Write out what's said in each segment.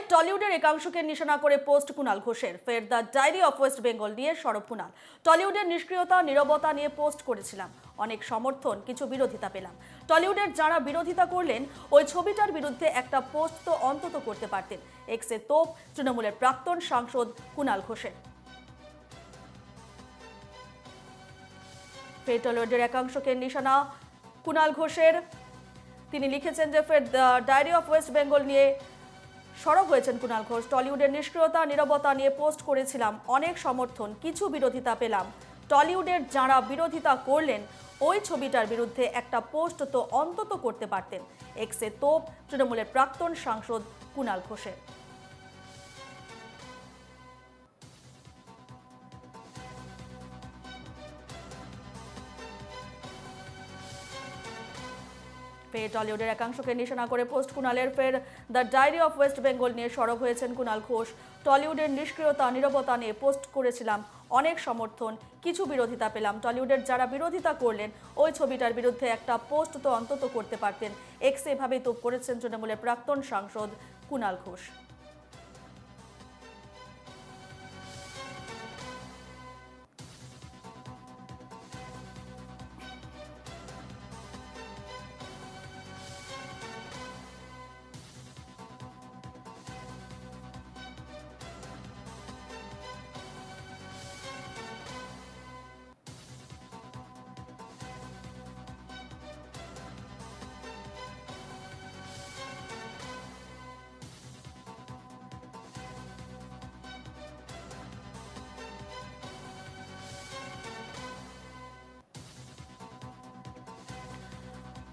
টলিউডের একাংশকে নিশানা করে পোস্ট কুনাল ঘোষের, ফের the diary of West Bengal নিয়ে সরব কুনাল টলিউডের নিষ্ক্রিয়তা, নীরবতা নিয়ে পোস্ট করেছিলাম। অনেক সমর্থন, কিছু বিরোধিতা পেলাম। টলিউডের যারা বিরোধিতা করলেন, ওই ছবিটার বিরুদ্ধে একটা পোস্ট তো অন্তত করতে পারতেন। এক্সে তোপ, তৃণমূলের প্রাক্তন সাংসদ কুনাল ঘোষের। ফের টলিউডের একাংশকে নিশানা কুনাল ঘোষের। তিনি লিখেছেন যে, ফের the diary of West Bengal নিয়ে সরব হয়েছেন কুণাল ঘোষ। টলিউডের নিষ্ক্রিয়তা, নিরবতা নিয়ে পোস্ট করেছিলাম, অনেক সমর্থন, কিছু বিরোধিতা পেলাম। টলিউডের যাঁরা বিরোধিতা করলেন, ওই ছবিটার বিরুদ্ধে একটা পোস্ট তো অন্তত করতে পারতেন। এক্সে তোপ, তৃণমূলের প্রাক্তন সাংসদ কুণাল ঘোষের। ফের টলিউডের একাংশকে নিশানা করে পোস্ট কুণালের ফের the diary of West Bengal নিয়ে সরব হয়েছেন কুণাল ঘোষ। টলিউডের নিষ্ক্রিয়তা, নিরবতা নিয়ে পোস্ট করেছিলাম অনেক সমর্থন, কিছু বিরোধিতা পেলাম। টলিউডের যারা বিরোধিতা করলেন, ওই ছবিটার বিরুদ্ধে একটা পোস্ট তো অন্তত করতে পারতেন। এক্স এভাবেই তোপ করেছেন তৃণমূলের প্রাক্তন সাংসদ কুণাল ঘোষ।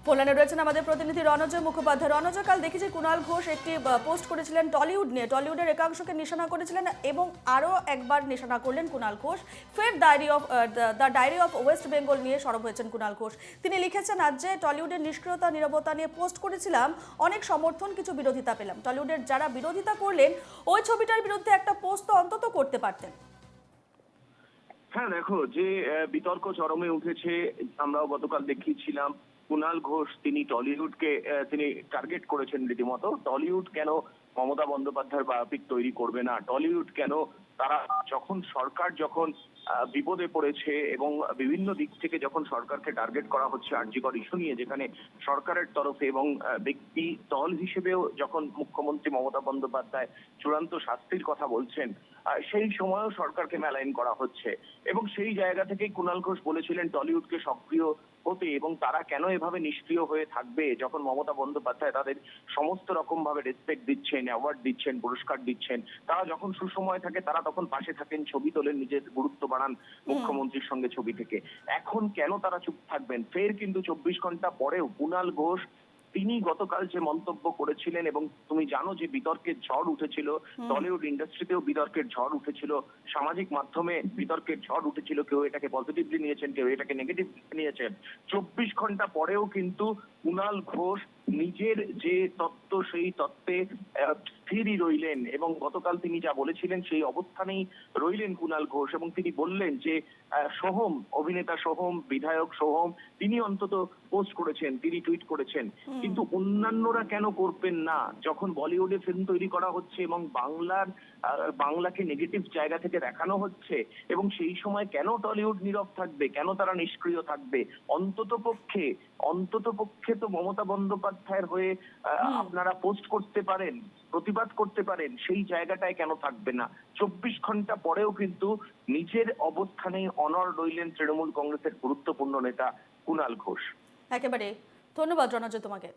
পোল্যান্ডে রয়েছেন আমাদের প্রতিনিধি রণজয় মুখোপাধ্যায়। রণজয় কাল দেখি যে কুণাল ঘোষ একটি পোস্ট করেছিলেন টলিউড নিয়ে। টলিউডের একাংশকে নিশানা করেছিলেন এবং আরও একবার নিশানা করলেন কুণাল ঘোষ। ফের diary of the diary of West Bengal নিয়ে সরব হয়েছেন কুণাল ঘোষ। তিনি লিখেছেন, আজ যে টলিউডের নিষ্ক্রিয়তা, নিরবতা নিয়ে পোস্ট করেছিলাম, অনেক সমর্থন, কিছু বিরোধিতা পেলাম। টলিউডের যারা বিরোধিতা করলেন, ওই ছবিটার বিরুদ্ধে একটা পোস্ট তো অন্তত করতে পারতেন। হ্যাঁ দেখো, যে বিতর্ক চরমে উঠেছে, আমরাও গতকাল দেখিয়েছিলাম। কুনাল ঘোষ, তিনি টলিউডকে তিনি টার্গেট করেছেন রীতিমতো। টলিউড কেন মমতা বন্দ্যোপাধ্যায়ের বায়োপিক তৈরি করবে না? টলিউড কেন তারা যখন, সরকার যখন বিপদে পড়েছে এবং বিভিন্ন দিক থেকে যখন সরকারকে টার্গেট করা হচ্ছে আর্যিকর ইস্যু নিয়ে, যেখানে সরকারের তরফে এবং ব্যক্তি দল হিসেবেও যখন মুখ্যমন্ত্রী মমতা বন্দ্যোপাধ্যায় চূড়ান্ত শাস্তির কথা বলছেন সেই সময়ও সরকারকে মেলাইন করা হচ্ছে। এবং সেই জায়গা থেকেই কুণাল ঘোষ বলেছিলেন টলিউডকে সক্রিয় হতে এবং তারা কেন এভাবে নিষ্ক্রিয় হয়ে থাকবে যখন মমতা বন্দ্যোপাধ্যায় তাদের সমস্ত রকম ভাবে রেসপেক্ট দিচ্ছেন অ্যাওয়ার্ড দিচ্ছেন, পুরস্কার দিচ্ছেন। তারা যখন সুসময় থাকে, তারা তখন পাশে থাকেন, ছবি তোলেন, নিজের গুরুত্ব বাড়ান মুখ্যমন্ত্রীর সঙ্গে ছবি থেকে। এখন কেন তারা চুপ থাকবেন? ফের কিন্তু চব্বিশ ঘণ্টা পরেও কুণাল ঘোষ তিনি গতকাল যে মন্তব্য করেছিলেন এবং তুমি জানো যে বিতর্কের ঝড় উঠেছিল টলিউড ইন্ডাস্ট্রিতেও বিতর্কের ঝড় উঠেছিল সামাজিক মাধ্যমে বিতর্কের ঝড় উঠেছিল কেউ এটাকে পজিটিভলি নিয়েছেন কেউ এটাকে নেগেটিভ নিয়েছেন। চব্বিশ ঘণ্টা পরেও কিন্তু কুণাল ঘোষ নিজের যে তত্ত্ব সেই তত্ত্বে স্থিরই রইলেন এবং গতকাল তিনি যা বলেছিলেন সেই অবস্থানেই রইলেন কুণাল ঘোষ এবং তিনি বললেন যে সোহম অভিনেতা সোহম বিধায়ক সোহম তিনি অন্তত পোস্ট করেছেন তিনি টুইট করেছেন। কিন্তু অন্যান্যরা কেন করবেন না? যখন বলিউডে ফিল্ম তৈরি করা হচ্ছে এবং বাংলার বাংলাকে নেগেটিভ জায়গা থেকে দেখানো হচ্ছে এবং সেই সময় কেন টলিউড নীরব থাকবে? কেন তারা নিষ্ক্রিয় থাকবে? অন্তত পক্ষে অন্তত পক্ষে তো মমতা বন্দ্যোপাধ্যায়ের হয়ে আপনারা পোস্ট করতে পারেন প্রতিবাদ করতে পারেন সেই জায়গাটায় কেন থাকবে না? চব্বিশ ঘণ্টা পরেও কিন্তু নিজের অবস্থানে অনর রইলেন তৃণমূল কংগ্রেসের গুরুত্বপূর্ণ নেতা কুণাল ঘোষ। একেবারে। ধন্যবাদ রণজয় তোমাকে।